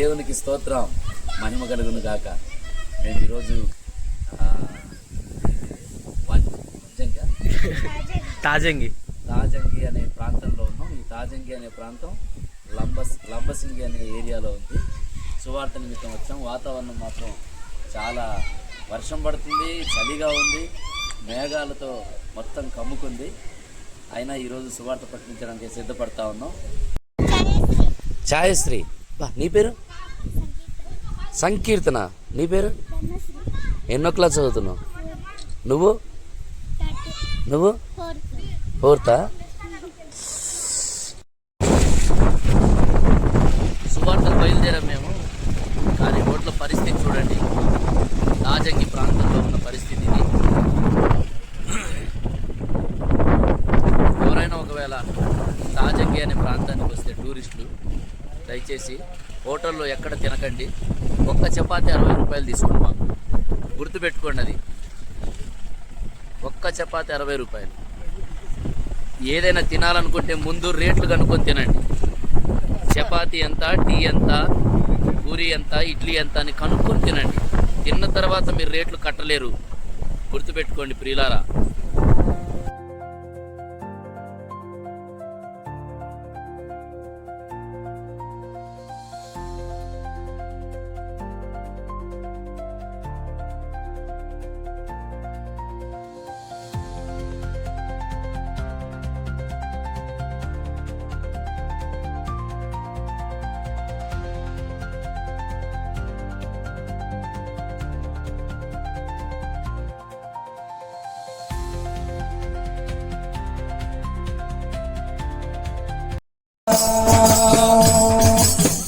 దేవునికి స్తోత్రం. మహిమ కలుగును గాక. మేము ఈరోజు? తాజంగి? తాజంగి. అనే ప్రాంతంలో ఉన్నాం. ఈ తాజంగి అనే ప్రాంతం లంబస్ లంబసింగి అనే ఏరియాలో ఉంది. సువార్త నిమిత్తం వచ్చాం. వాతావరణం మాత్రం చాలా వర్షం పడుతుంది చలిగా ఉంది మేఘాలతో మొత్తం కమ్ముకుంది. అయినా ఈరోజు సువార్త ప్రకటించడానికి సిద్ధపడతా ఉన్నాం. ఛాయశ్రీ. బా నీ పేరు? సంకీర్తన. నీ పేరు? ఎన్నో క్లాస్ చదువుతున్నావు? నువ్వు? నువ్వు? ఫోర్తా. సువార్తలు బయలుదేరాం మేము కానీ రోడ్ల పరిస్థితి చూడండి. రాజంగి ప్రాంతంలో ఉన్న పరిస్థితి ఇది. ఎవరైనా ఒకవేళ రాజంగి అనే ప్రాంతానికి వస్తే టూరిస్టులు దయచేసి హోటల్లో ఎక్కడ తినకండి. ఒక్క చపాతి అరవై రూపాయలు తీసుకోండి మాకు. గుర్తుపెట్టుకోండి అది. ఒక్క చపాతి అరవై రూపాయలు. ఏదైనా తినాలనుకుంటే ముందు రేట్లు కనుక్కొని తినండి. చపాతి ఎంత టీ ఎంత పూరి ఎంత ఇడ్లీ ఎంత అని కనుక్కొని తినండి. తిన్న తర్వాత మీరు రేట్లు కట్టలేరు. గుర్తుపెట్టుకోండి ప్రియులారా.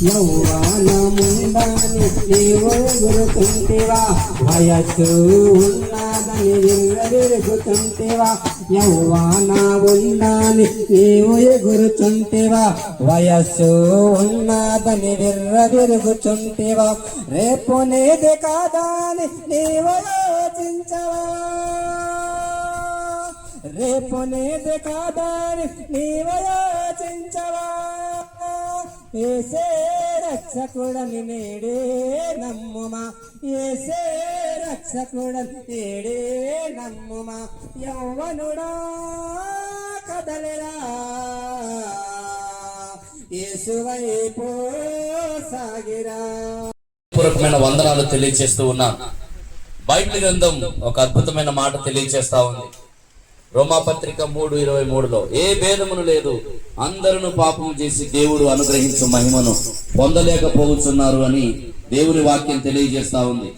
యౌవనముందని నీవు గురుతుంటివా? వయస్సు ఉన్నదని విరుగుతుంటివా యౌవన ఉందని నీవు ఎగురుచుంటివా వయస్సు ఉన్నదని విర్ర విరుగుచుంటివా రేపు నేది కాదని నీవు యోచించవా రేపు నేది కాదని నీవు యోచించవా ఏసే రక్షకుడని నేడే నమ్ముమా? ఏసే రక్షకుడని నేడే నమ్ముమా? యౌవనుడా కదలరా. యేసువైపు సాగిరా. పూర్వకమైన వందనాలు తెలియజేస్తూ ఉన్నా. బైబిల్ గ్రంథం ఒక అద్భుతమైన మాట తెలియజేస్తా ఉంది. రోమాపత్రిక మూడు ఇరవై మూడులో ఏ భేదమును లేదు. అందరూ పాపం చేసి దేవుడు అనుగ్రహించు మహిమను పొందలేకపోతున్నారు అని దేవుని వాక్యం తెలియజేస్తా ఉంది.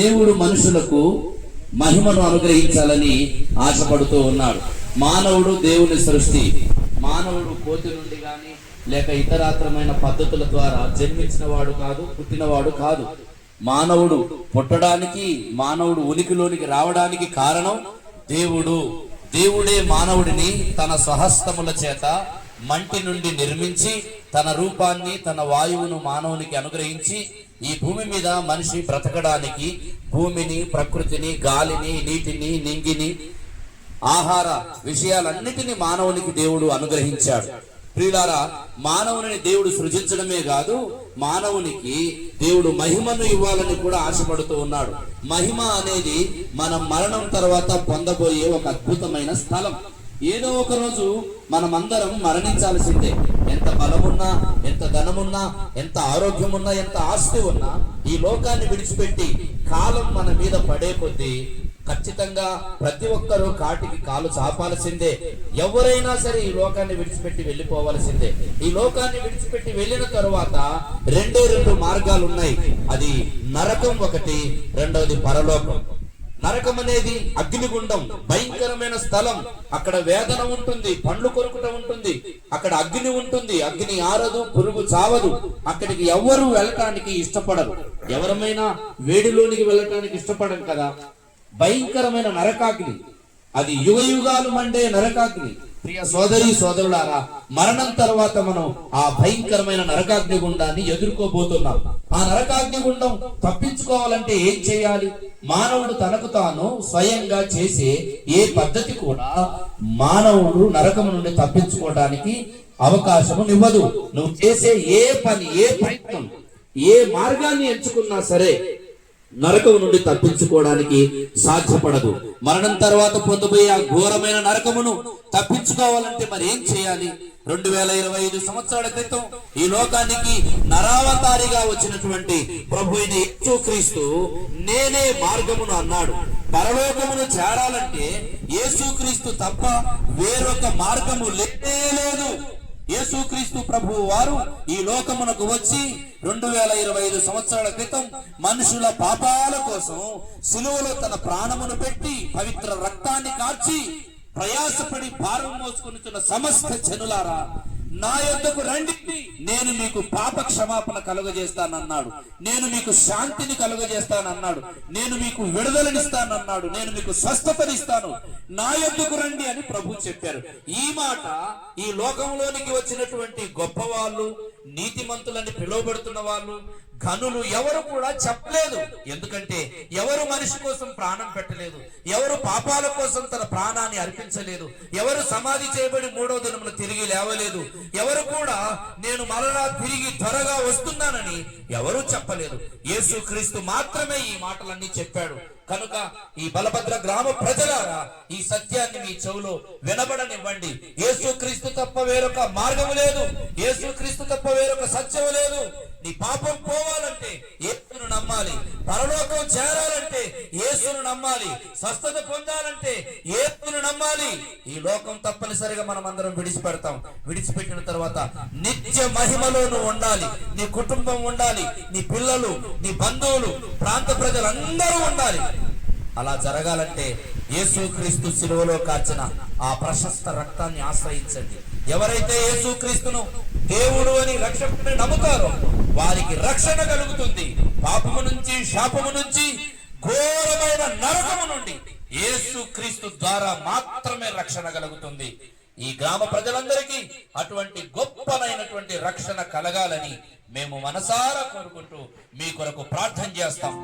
దేవుడు మనుషులకు మహిమను అనుగ్రహించాలని ఆశపడుతూ ఉన్నాడు. మానవుడు దేవుని సృష్టి. మానవుడు కోతి నుండి కానీ లేక ఇతరాత్రమైన పద్ధతుల ద్వారా జన్మించిన వాడు కాదు పుట్టినవాడు కాదు. మానవుడు పుట్టడానికి మానవుడు ఉనికిలోనికి రావడానికి కారణం దేవుడు. దేవుడే మానవుడిని తన స్వహస్తముల చేత మంటి నుండి నిర్మించి తన రూపాన్ని తన వాయువును మానవునికి అనుగ్రహించి ఈ భూమి మీద మనిషి బ్రతకడానికి భూమిని ప్రకృతిని గాలిని నీటిని నింగిని ఆహార విషయాలన్నిటినీ మానవునికి దేవుడు అనుగ్రహించాడు. ప్రియులారా మానవుని దేవుడు సృజించడమే కాదు మానవునికి దేవుడు మహిమను ఇవ్వాలని కూడా ఆశపడుతూ ఉన్నాడు. మహిమ అనేది మనం మరణం తర్వాత పొందబోయే ఒక అద్భుతమైన స్థలం. ఏదో ఒక రోజు మనమందరం మరణించాల్సిందే. ఎంత బలమున్నా ఎంత ధనమున్నా ఎంత ఆరోగ్యమున్నా ఎంత ఆస్తి ఉన్నా ఈ లోకాన్ని విడిచిపెట్టి కాలం మన మీద పడే కొద్దీ ఖచ్చితంగా ప్రతి ఒక్కరూ కాటికి కాలు చాపాల్సిందే. ఎవరైనా సరే ఈ లోకాన్ని విడిచిపెట్టి వెళ్ళిపోవాల్సిందే. ఈ లోకాన్ని విడిచిపెట్టి వెళ్ళిన తరువాత రెండే రెండు మార్గాలు ఉన్నాయి అది నరకం ఒకటి రెండవది పరలోకం. నరకం అనేది అగ్నిగుండం భయంకరమైన స్థలం. అక్కడ వేదన ఉంటుంది పండ్లు కొరుకుట ఉంటుంది. అక్కడ అగ్ని ఉంటుంది అగ్ని ఆరదు పురుగు చావదు. అక్కడికి ఎవ్వరు వెళ్ళటానికి ఇష్టపడరు. ఎవరమైనా వేడిలోనికి వెళ్ళటానికి ఇష్టపడరు కదా. భయంకరమైన నరకాగ్ని అది యుగ యుగాలు మండే నరకాగ్ని ప్రియ సోదరి సోదరులారా మరణం తర్వాత మనం ఆ భయంకరమైన నరకాగ్ని గుండాన్ని ఎదుర్కోబోతున్నాం. ఆ నరకాగ్ని గుండం తప్పించుకోవాలంటే ఏం చేయాలి? మానవుడు తనకు తాను స్వయంగా చేసే ఏ పద్ధతి కూడా మానవుడు నరకము నుండి తప్పించుకోవడానికి అవకాశము ఇవ్వదు నువ్వు చేసే ఏ పని ఏ ప్రయత్నం ఏ మార్గాన్ని ఎంచుకున్నా సరే నరకం నుండి తప్పించుకోవడానికి సాధ్యపడదు. మరణం తర్వాత పొందబోయే ఆ ఘోరమైన నరకమును తప్పించుకోవాలంటే మరి ఏం చేయాలి? రెండు వేల ఇరవై ఐదు సంవత్సరాల క్రితం ఈ లోకానికి నరావతారిగా వచ్చినటువంటి ప్రభు అయిన యేసుక్రీస్తు నేనే మార్గమును అన్నాడు. పరలోకమును చేరాలంటే యేసుక్రీస్తు తప్ప వేరొక మార్గము లేనే లేదు. యేసుక్రీస్తు ప్రభు వారు ఈ లోకమునకు వచ్చి రెండు వేల ఇరవై ఐదు సంవత్సరాల క్రితం మనుషుల పాపాల కోసం సులువలో తన ప్రాణమును పెట్టి పవిత్ర రక్తాన్ని కార్చి ప్రయాసపడి భారం మోసుకునిచున్న సమస్త జనులారా నా యొద్దకు రండి. నేను మీకు పాప క్షమాపణ కలుగజేస్తానన్నాడు. నేను మీకు శాంతిని కలుగజేస్తానన్నాడు. నేను మీకు విడుదలనిస్తానన్నాడు. నేను మీకు స్వస్థతనిస్తాను. నా యొద్దకు రండి అని ప్రభు చెప్పారు. ఈ మాట ఈ లోకంలోనికి వచ్చినటువంటి గొప్పవాళ్ళు నీతిమంతులని పిలువబడుతున్న వాళ్ళు కనులు ఎవరు కూడా చెప్పలేదు. ఎందుకంటే ఎవరు మనిషి కోసం ప్రాణం పెట్టలేదు. ఎవరు పాపాల కోసం తన ప్రాణాన్ని అర్పించలేదు. ఎవరు సమాధి చేయబడి మూడో దినమున తిరిగి లేవలేదు. ఎవరు కూడా నేను మరలా తిరిగి త్వరగా వస్తున్నానని ఎవరు చెప్పలేదు. యేసుక్రీస్తు మాత్రమే ఈ మాటలన్నీ చెప్పాడు. కనుక ఈ బలభద్ర గ్రామ ప్రజలారా ఈ సత్యాన్ని మీ చెవులో వినబడనివ్వండి. యేసుక్రీస్తు తప్ప వేరొక మార్గము లేదు. యేసుక్రీస్తు తప్ప వేరొక సత్యము లేదు. నీ పాపం పోవాలంటే యేసును నమ్మాలి. పరలోకం చేరాలంటే యేసును నమ్మాలి స్వస్థత పొందాలంటే యేసును నమ్మాలి. ఈ లోకం తప్పనిసరిగా మనం అందరం విడిచిపెడతాం. విడిచిపెట్టిన తర్వాత నిత్య మహిమలో నువ్వు ఉండాలి. నీ కుటుంబం ఉండాలి నీ పిల్లలు నీ బంధువులు ప్రాంత ప్రజలందరూ ఉండాలి. అలా జరగాలంటే యేసుక్రీస్తు సిలువలో కాచిన ఆ ప్రశస్త రక్తాన్ని ఆశ్రయించండి. ఎవరైతే యేసుక్రీస్తును దేవుడు అని రక్షకుడిని నమ్ముతారో వారికి రక్షణ కలుగుతుంది. పాపము నుంచి శాపము నుంచి ఘోరమైన నరకము నుండి యేసుక్రీస్తు ద్వారా మాత్రమే రక్షణ కలుగుతుంది. ఈ గ్రామ ప్రజలందరికీ అటువంటి గొప్పనైనటువంటి రక్షణ కలగాలని మేము మనసారా కోరుకుంటూ మీ కొరకు ప్రార్థన చేస్తాం.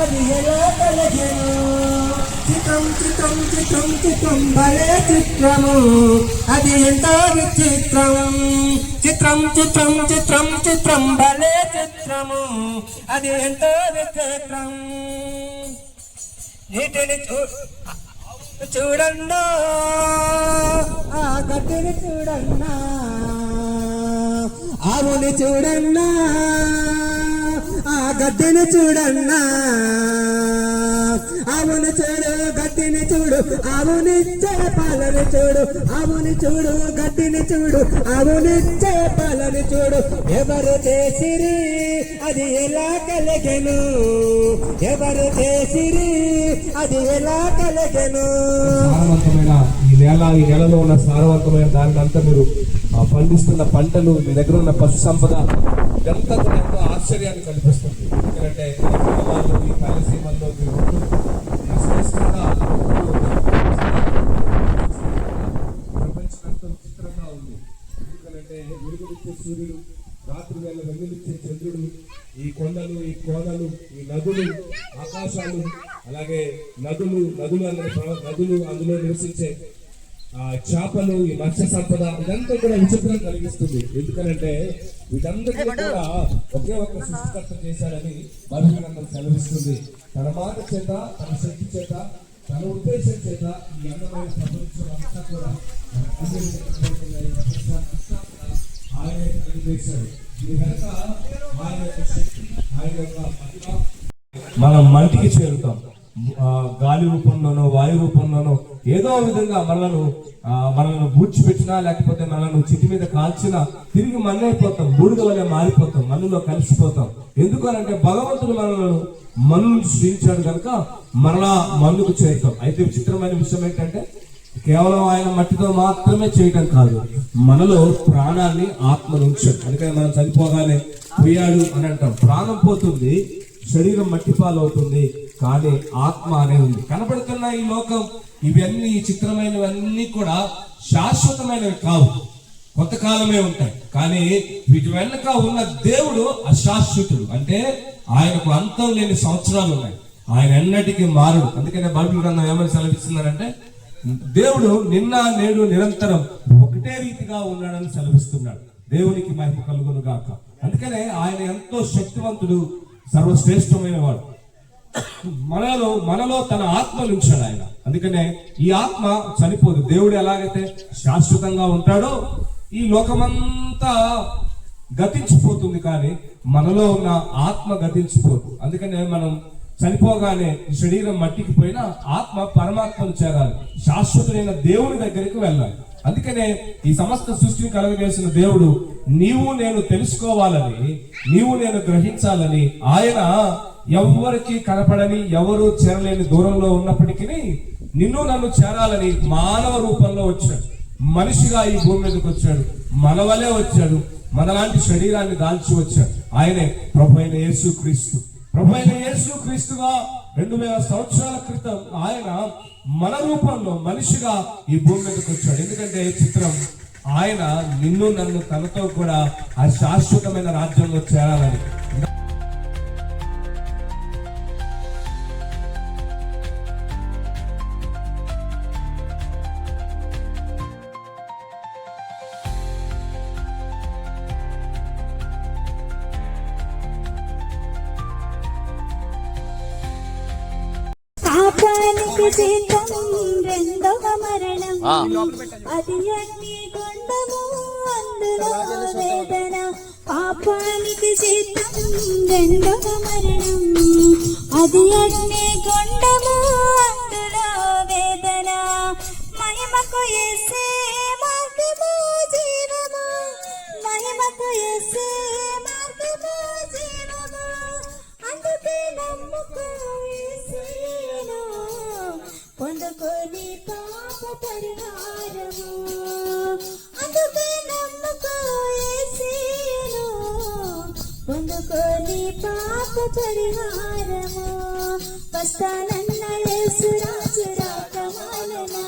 అది ఎలా కలిగెను చిత్రం చిత్రం చిత్రం చిత్రం భలే చిత్రము అది ఎంత విచిత్రం చిత్రం చిత్రం చిత్రం చిత్రం భలే చిత్రము అది ఎంత విచిత్రం నీటిని చూ చూడన్నా ఆ గట్టిని చూడన్నా. ఆవుని చూడన్నా ఆ గద్దెని చూడన్నా. ఆవుని చూడు గడ్డిని చూడు ఆవునిచ్చే పాలని చూడు. ఆవుని చూడు గడ్డిని చూడు ఆవునిచ్చే పాలని చూడు. ఎవరు చేసిరి అది ఎలా కలిగెను? ఎవరు చేసిరి అది ఎలా కలిగెను? సారవంతమైన ఈ నెల ఈ నెలలో ఉన్న సారవంతమైన దాన్ని అంతా మీరు పండిస్తున్న పంటలు మీ దగ్గర ఉన్న పశు సంపద ఇదంతా కూడా ఎంతో ఆశ్చర్యాన్ని కల్పిస్తుంది ఎందుకంటే ఈ పొలాలు, ఈ శ్రేష్టంగా ఉంది. ఎందుకంటే వెలుగునిచ్చే సూర్యుడు రాత్రి వేళ వెలుగునిచ్చే చంద్రుడు ఈ కొండలు ఈ కోనలు ఈ నదులు ఆకాశాలు అలాగే నదులు నదులు అనే నదులు అందులో నివసించే చేపలు ఈ మత్స్య సంపద ఇదంతా కూడా విచిత్రం కలిగిస్తుంది. ఎందుకనంటే వీటందరికీ కూడా ఒకే ఒక్క సృష్టికర్త చేశాడని బైబిల్ గ్రంథం సెలవిస్తుంది. తన మాట చేత తన శక్తి చేత తన ఉద్దేశం చేత ఈ అందమైన ప్రపంచం అంతా కూడా ఈ ఆయనే దీని వెనక ఆయన యొక్క శక్తి ఆయన యొక్క మనం మంటికి చేరుతాం. గాలి రూపంలోనో వాయు రూపంలోనో ఏదో విధంగా మనలను ఆ, మనల్ని బూడ్చిపెట్టినా లేకపోతే మనల్ని చిటి మీద కాల్చినా తిరిగి మన్నైపోతాం బూడిద వలె మారిపోతాం మన్నులో కలిసిపోతాం. ఎందుకనంటే భగవంతుడు మనలను మన్ను సృష్టించాడు కనుక మరలా మన్నుకు చేరుతాం. అయితే విచిత్రమైన విషయం ఏంటంటే కేవలం ఆయన మట్టితో మాత్రమే చేయటం కాదు మనలో ప్రాణాన్ని ఆత్మను ఉంచాడు. అందుకని మనం చనిపోగానే పోయాడు అని అంటాం. ప్రాణం పోతుంది శరీరం మట్టి పాలవుతుంది కానీ ఆత్మ అనే ఉంది. కనపడుతున్న ఈ లోకం ఇవన్నీ ఈ చిత్రమైనవన్నీ కూడా శాశ్వతమైనవి కావు. కొంతకాలమే ఉంటాయి. కానీ వీటి వెనక ఉన్న దేవుడు అశాశ్వతుడు. అంటే ఆయనకు అంతం లేని సంవత్సరాలు ఉన్నాయి. ఆయన ఎన్నటికీ మారడు. అందుకనే బైబిల్ గ్రంథం ఏమని సెలవిస్తున్నారంటే దేవుడు నిన్న నేడు నిరంతరం ఒకటే రీతిగా ఉన్నాడని సెలవిస్తున్నాడు. దేవునికి మహిమ కలుగును గాక అందుకనే ఆయన ఎంతో శక్తివంతుడు సర్వశ్రేష్టమైన వాడు. మనలో మనలో తన ఆత్మ ఉంచాడు ఆయన. అందుకనే ఈ ఆత్మ చనిపోదు. దేవుడు ఎలాగైతే శాశ్వతంగా ఉంటాడో ఈ లోకమంతా గతించిపోతుంది కానీ మనలో ఉన్న ఆత్మ గతించిపోదు. అందుకనే మనం చనిపోగానే శరీరం మట్టికి పోయినా ఆత్మ పరమాత్మను చేరాలి. శాశ్వతమైన దేవుని దగ్గరికి వెళ్ళాలి. అందుకనే ఈ సమస్త సృష్టిని కలగజేసిన దేవుడు నీవు నేను తెలుసుకోవాలని నీవు నేను గ్రహించాలని ఆయన ఎవరికి కనపడని ఎవరు చేరలేని దూరంలో ఉన్నప్పటికీ నిన్ను నన్ను చేరాలని మానవ రూపంలో వచ్చాడు. మనిషిగా ఈ భూమి మీదకి వచ్చాడు. మన వలే వచ్చాడు. మనలాంటి శరీరాన్ని దాల్చి వచ్చాడు. ఆయనే ప్రభు అయిన యేసు క్రీస్తు ప్రభుత్వ యేసు క్రీస్తుగా రెండు వేల సంవత్సరాల క్రితం ఆయన మన రూపంలో మనిషిగా ఈ భూమి మీదకి వచ్చాడు. ఎందుకంటే ఈ చిత్రం ఆయన నిన్ను నన్ను తనతో కూడా ఆ శాశ్వతమైన రాజ్యంలో చేరాలని. పాపానికి జీతం రెండవ మరణం. అది అగ్ని గుండము అందులో వేదన. పాపానికి జీతం రెండవ మరణం. అది అగ్ని గుండము అందులో వేదన. మహిమకు ఎసే మార్గము జీవము. మహిమకు ఎసే మార్గము జీవము. అందుకే నమ్ముకో. నమ్ముకొని పాప పరిహారము. అందుకే నమ్ముకో పొందుకొని పాప పరిహారము. వస్తానన్న యేసురాజు రాకమాలనా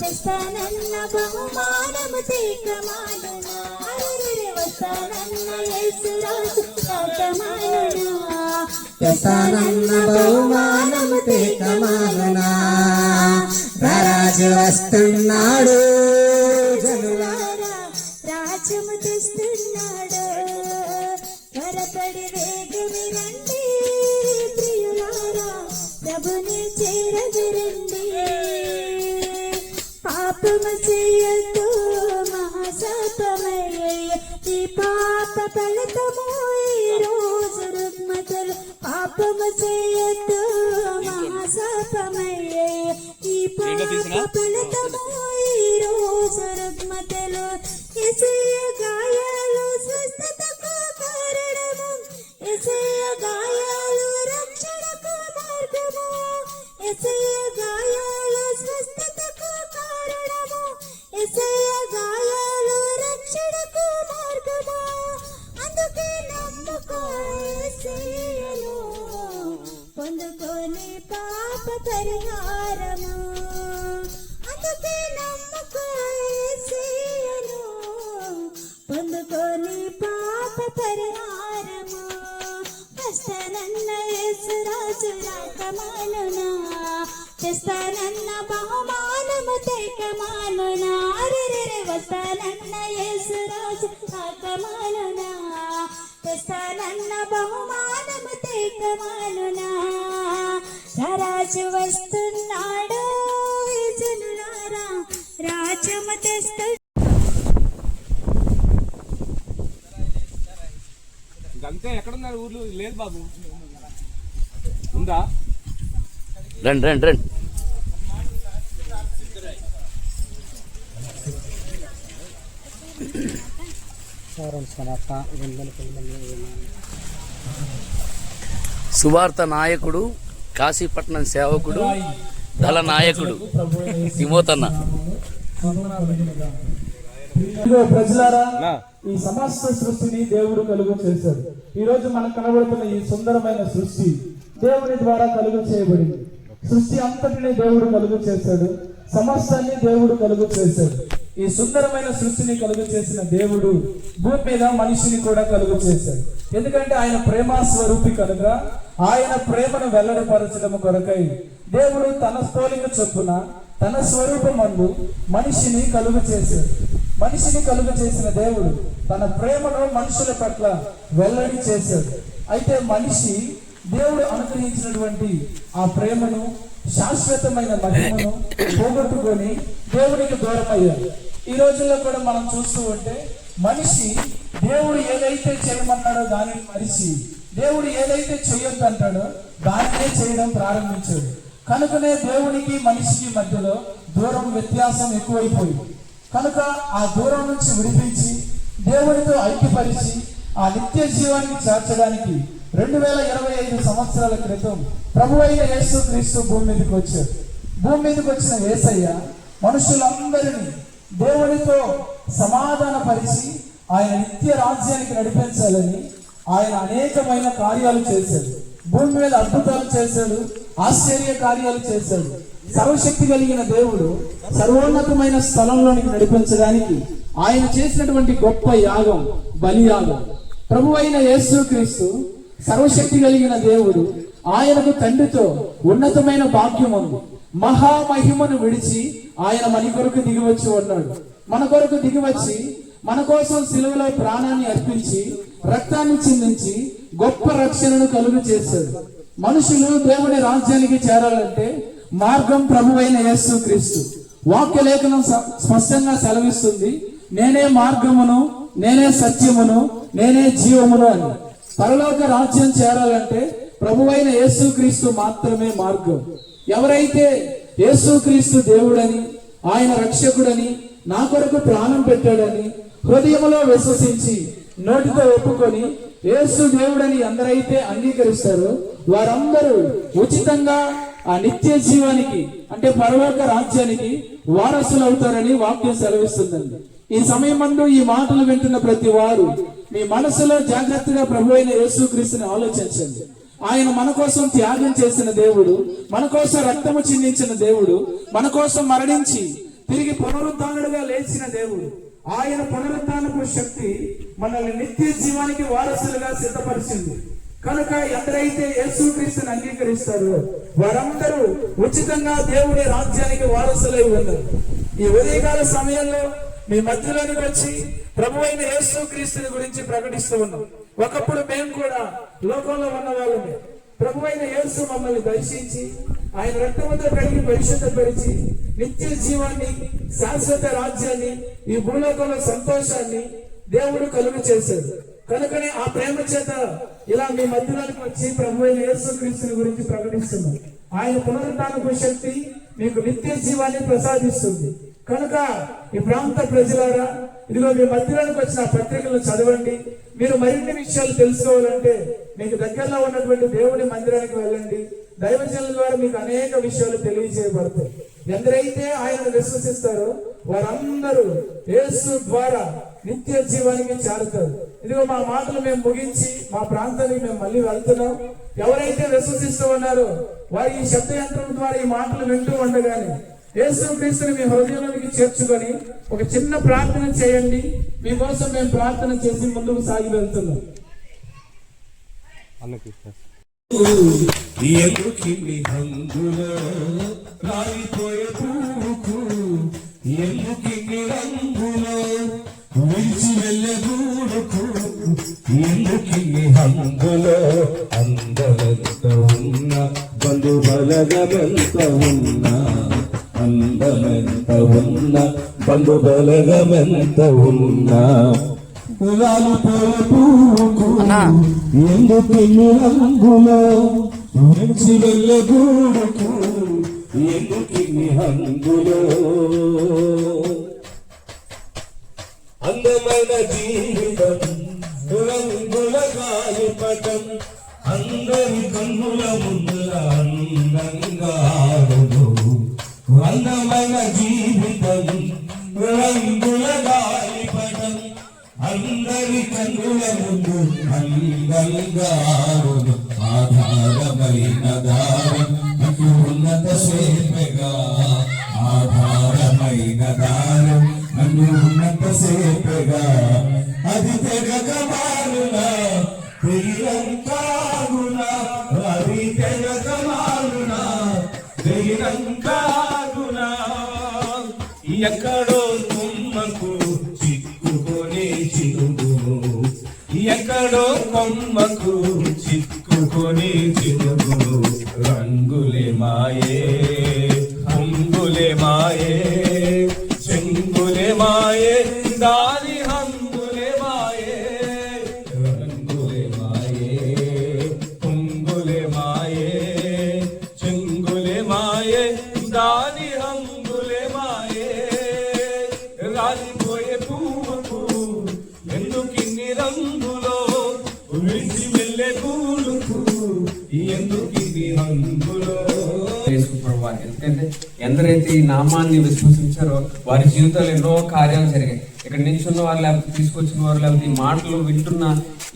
తెస్తానన్న బహుమానము తీకమాలనా అరెరెరె వస్తానన్న యేసురాజు రాకమాలనా తెస్తానన్న బహుమానము తీకమాలనా రారాజు వస్తున్నాడు జనులారా రాజ్యము తెస్తున్నాడు. త్వరపడి వేగమి రండి. ప్రియులారా ప్రభుని చేరవిరండి పాపము చేయొద్దు మహాశాపమయ్య ఈ పాప ఫలితము ఈ రుగ్మతలు పాపము చేయొద్దు మహాశాపమయ్య ఈ పాప ఫలితము రాకమానునా తెస్తానన్న బహుమానము తెకమానునా రాజు వస్తున్నాడు జనులారా రాజ్యము తెస్తు. అంతే ఎక్కడున్నారు ఊర్లు? లేదు బాబు. ఉందా? రండి రండి రండి. సువార్త నాయకుడు కాశీపట్నం సేవకుడు దళ నాయకుడు తిమోతన్న. ప్రజలారా ఈ సమస్త సృష్టిని దేవుడు కలుగు చేశాడు. ఈ రోజు మనకు కనబడుతున్న ఈ సుందరమైన సృష్టి దేవుని ద్వారా కలుగు చేయబడింది. సృష్టి అంతటిని దేవుడు కలుగు చేశాడు. సమస్తాన్ని దేవుడు కలుగు చేశాడు. ఈ సుందరమైన సృష్టిని కలుగు చేసిన దేవుడు భూమి మీద మనిషిని కూడా కలుగు చేశాడు. ఎందుకంటే ఆయన ప్రేమ స్వరూపి కనుక ఆయన ప్రేమను వెల్లడిపరచడం కొరకై దేవుడు తన స్థోలిక చొప్పున తన స్వరూపమందు మనిషిని కలుగు చేశాడు. మనిషిని కలుగు చేసిన దేవుడు తన ప్రేమను మనుషుల పట్ల వెల్లడి చేశాడు. అయితే మనిషి దేవుడు అనుగ్రహించినటువంటి ఆ ప్రేమను శాశ్వతమైన మహిమను పోగొట్టుకొని దేవునికి దూరం ఈ రోజుల్లో కూడా మనం చూస్తూ ఉంటే మనిషి దేవుడు ఏదైతే చేయమన్నాడో దానిని మరిచి దేవుడు ఏదైతే చేయొద్దు అంటాడో దానినే చేయడం ప్రారంభించాడు. కనుకనే దేవునికి మనిషికి మధ్యలో దూరం వ్యత్యాసం ఎక్కువైపోయింది కనుక ఆ దూరం నుంచి విడిపించి దేవుడితో ఐక్యపరిచి ఆ నిత్య జీవానికి చేర్చడానికి రెండు వేల ఇరవై ఐదు సంవత్సరాల క్రితం ప్రభు అయిన యేసు క్రీస్తు భూమి మీదకి వచ్చాడు. భూమి మీదకి వచ్చిన ఏసయ్య మనుషులందరినీ దేవునితో సమాధానపరిచి ఆయన నిత్య రాజ్యానికి నడిపించాలని ఆయన అనేకమైన కార్యాలు చేశాడు. భూమి మీద అద్భుతాలు చేశాడు ఆశ్చర్య కార్యాలు చేశాడు. సర్వశక్తి కలిగిన దేవుడు సర్వోన్నతమైన స్థలంలోనికి నడిపించడానికి ఆయన చేసినటువంటి గొప్ప యాగం బలియాగం. ప్రభు అయిన యేసుక్రీస్తు సర్వశక్తి కలిగిన దేవుడు ఆయనకు తండ్రితో ఉన్నతమైన భాగ్యం ఉంది మహామహిమను విడిచి ఆయన మన కొరకు దిగివచ్చి ఉన్నాడు. మన కొరకు దిగివచ్చి మన కోసం సిలువలో ప్రాణాన్ని అర్పించి రక్తాన్ని చిందించి గొప్ప రక్షణను కలుగు చేశాడు. మనుషులు దేవుని రాజ్యానికి చేరాలంటే మార్గం ప్రభువైన యేసు క్రీస్తు. వాక్యలేఖనం స్పష్టంగా సెలవిస్తుంది నేనే మార్గమును నేనే సత్యమును నేనే జీవమును అని. పరలోక రాజ్యం చేరాలంటే ప్రభువైన యేసుక్రీస్తు మాత్రమే మార్గం. ఎవరైతే యేసుక్రీస్తు దేవుడని ఆయన రక్షకుడని నా కొరకు ప్రాణం పెట్టాడని హృదయంలో విశ్వసించి నోటితో ఒప్పుకొని యేసు దేవుడని అందరైతే అంగీకరిస్తారో వారందరూ ఉచితంగా ఆ నిత్య జీవానికి అంటే పరలోక రాజ్యానికి వారసులు అవుతారని వాక్యం సెలవిస్తుందండి. ఈ సమయం ఈ మాటలు వింటున్న ప్రతి వారు మీ మనసులో జాగ్రత్తగా ప్రభు అయిన యేసుక్రీస్తుని ఆలోచించండి. ఆయన మన కోసం త్యాగం చేసిన దేవుడు మన కోసం రక్తము చిందించిన దేవుడు మన కోసం మరణించి తిరిగి పునరుద్ధానుడుగా లేచిన దేవుడు. ఆయన పునరుద్ధానపు శక్తి మనల్ని నిత్య జీవానికి వారసులుగా సిద్ధపరిచింది. కనుక ఎవరైతే యేసుక్రీస్తుని అంగీకరిస్తారో వారందరూ ఉచితంగా దేవుడి రాజ్యానికి వారసులై ఉన్నారు. ఈ ఉదయకాల సమయంలో మీ మధ్యలోనికి వచ్చి ప్రభు అయిన యేసుక్రీస్తుని గురించి ప్రకటిస్తూ ఉన్నాం. ఒకప్పుడు మేము కూడా లోకంలో ఉన్న వాళ్ళమే ప్రభు అయిన యేసు మమ్మల్ని దర్శించి ఆయన రక్తముతో కడిగి పరిశుద్ధపరిచి నిత్య జీవాన్ని శాశ్వత రాజ్యాన్ని ఈ భూలోకంలో సంతోషాన్ని దేవుడు కలుగు చేశాడు. కనుకనే ఆ ప్రేమ చేత ఇలా మీ మధ్యలోకి వచ్చి ప్రభు అయిన యేసుక్రీస్తుని గురించి ప్రకటిస్తున్నాం. ఆయన పునరుద్ధానపు శక్తి మీకు నిత్య జీవాన్ని ప్రసాదిస్తుంది. కనుక ఈ ప్రాంత ప్రజలారా ఇదిగో మీ మధ్యలోకి వచ్చిన పత్రికలను చదవండి. మీరు మరిన్ని విషయాలు తెలుసుకోవాలంటే మీకు దగ్గరలో ఉన్నటువంటి దేవుడి మందిరానికి వెళ్ళండి. దైవజనుల ద్వారా మీకు అనేక విషయాలు తెలియజేయబడతాయి. ఎందరైతే ఆయనను విశ్వసిస్తారో వారందరూ యేసు ద్వారా నిత్య జీవానికి చేరుతారు. ఇదిగో మా మాటలు మేము ముగించి మా ప్రాంతానికి మేము మళ్ళీ వెళ్తున్నాం. ఎవరైతే విశ్వసిస్తూ ఉన్నారో వారి ఈ శబ్ద యంత్రం ద్వారా ఈ మాటలు వింటూ ఉండగానే యేసు క్రీస్తుని మీ హృదయంలోకి చేర్చుకొని ఒక చిన్న ప్రార్థన చేయండి. మీకోసం మేము ప్రార్థన చేసి ముందుకు సాగి వెళ్తున్నాం. ఎందుకిన్ని హంగుల రాలిపోయే పూకు ఎందుకిన్ని రంగుల విడిచి వెళ్ళే గూడుకు ఎందుకిన్ని హంగుల అందమెంత ఉన్న బంధు బలగమెంత ఉన్నా. అందమెంత ఉన్న బంధు బలగమెంత ఉన్నా. ఎందుకు రంగులో? మంచి అందమైన జీవితం రంగుల గాలిపటం అందరి కన్నుల ఆడును. అందమైన జీవితం రంగుల గాలిపటం అందరి కన్నుల ముందు అందంగా ఆధారమైన దారం. అటు ఉన్నత సేపగా ఆధారమైన దారం. అన్ను ఉన్నత సేపగా అది తెగక కొమ్మకు చిక్కుకొని చిరుగును రంగులే మాయే. ఎవరెవరైతే ఈ నామాన్ని విశ్వసించారో వారి జీవితాలు ఎన్నో కార్యాలు జరిగాయి. ఇక్కడ నిల్చున్న వారు లేకపోతే తీసుకొచ్చిన వారు లేకపోతే ఈ మాటలు వింటున్న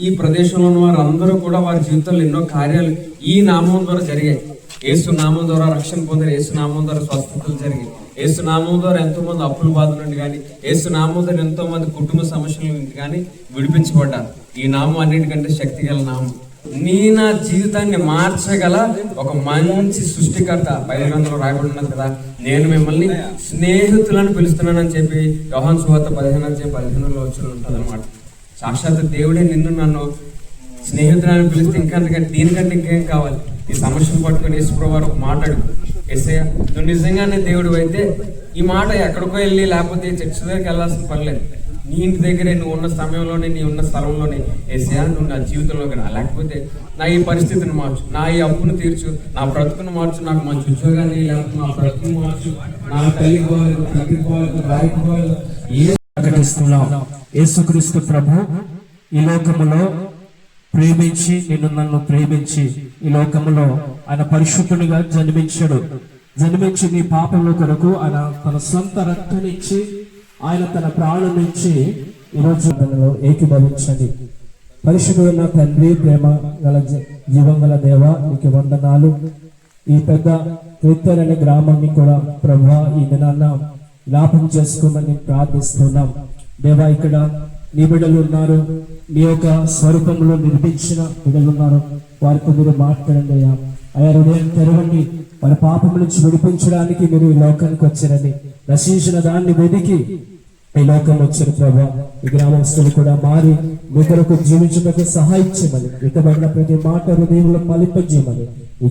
ఈ ప్రదేశంలో ఉన్న వారు అందరూ కూడా వారి జీవితంలో ఎన్నో కార్యాలు ఈ నామం ద్వారా జరిగాయి. ఏసు నామం ద్వారా రక్షణ పొందారు యేసు నామం ద్వారా స్వస్థతలు జరిగాయి. యేసు నామం ద్వారా ఎంతో మంది అప్పుల బాధ నుండి కానీ ఏసు నామం ద్వారా ఎంతో మంది కుటుంబ సమస్యల నుండి కానీ విడిపించబడ్డారు. ఈ నామం అన్నిటికంటే శక్తి గల నామం. నీ నా జీవితాన్ని మార్చగల ఒక మంచి సృష్టికర్త బైబిల్ రాయబడి ఉన్నది కదా. నేను మిమ్మల్ని స్నేహితులను పిలుస్తున్నానని చెప్పి యోహాన్ సువార్త పదిహేను నుంచి పదిహేనులో వచ్చి ఉంటుంది అనమాట సాక్షాత్ దేవుడే నిన్ను నన్ను స్నేహితులను పిలిస్తే ఇంకా దీనికంటే ఇంకేం కావాలి? ఈ సమస్యను పట్టుకొని యేసుప్రభు ఒక మాట్లాడు ఎస్ఐ నువ్వు నిజంగానే దేవుడు అయితే ఈ మాట ఎక్కడికో వెళ్ళి లేకపోతే చర్చ దగ్గరికి వెళ్ళాల్సిన పనిలేదు నీ ఇంటి దగ్గరే నువ్వు ఉన్న సమయంలోనే నీ ఉన్న స్థలంలోనే ఎస్ఐ నువ్వు నా జీవితంలోకి రా లేకపోతే నా ఈ పరిస్థితిని మార్చు నా ఈ అప్పును తీర్చు నా బ్రతుకును మార్చు నాకు మంచి ఉద్యోగాన్ని లేకపోతే నా బ్రతుకును మార్చు నా తల్లి పోవాలి తండ్రి పోవాలి రాయికి పోవాలి ఏ ప్రకటిస్తున్నాం యేసుక్రీస్తు ప్రభు ఈ లోకములో ప్రేమించి నిన్ను నన్ను ప్రేమించి ఈ లోకములో ఆయన పరిశుద్ధునిగా జన్మించాడు. జన్మించి నీ పాపముల కొరకు ఆయన తన సొంత రక్తాన్నిచ్చి ఆయన తన ప్రాణం ఇచ్చి ఈరోజు తనలో ఏకీభవించండి. పరిశుభ్రమైన తండ్రి ప్రేమ గల జీవం గల దేవ నీకు వందనాలు. ఈ పెద్ద క్రిత్తర్ అనే గ్రామాన్ని కూడా ప్రభా ఈ దినాన్న లాభం చేసుకోమని ప్రార్థిస్తున్నాం. దేవా ఇక్కడ నీ బిడ్డలు ఉన్నారు. నీ యొక్క స్వరూపంలో నిర్మించిన బిడ్డలు ఉన్నారు. వారితో మీరు మాట్లాడండి అయ్యా. అయ్యా హృదయం తెరవండి. వారి పాపం నుంచి విడిపించడానికి మీరు ఈ లోకానికి వచ్చారని నశించిన దాన్ని వెదికి ఈ లోకం వచ్చారు ప్రభా. ఈ గ్రామస్తులు కూడా మారి మీ కొరకు జీవించడానికి సహాయం చేయమని ప్రతి మాట హృదయంలో ఫలింపజేయమని ఈ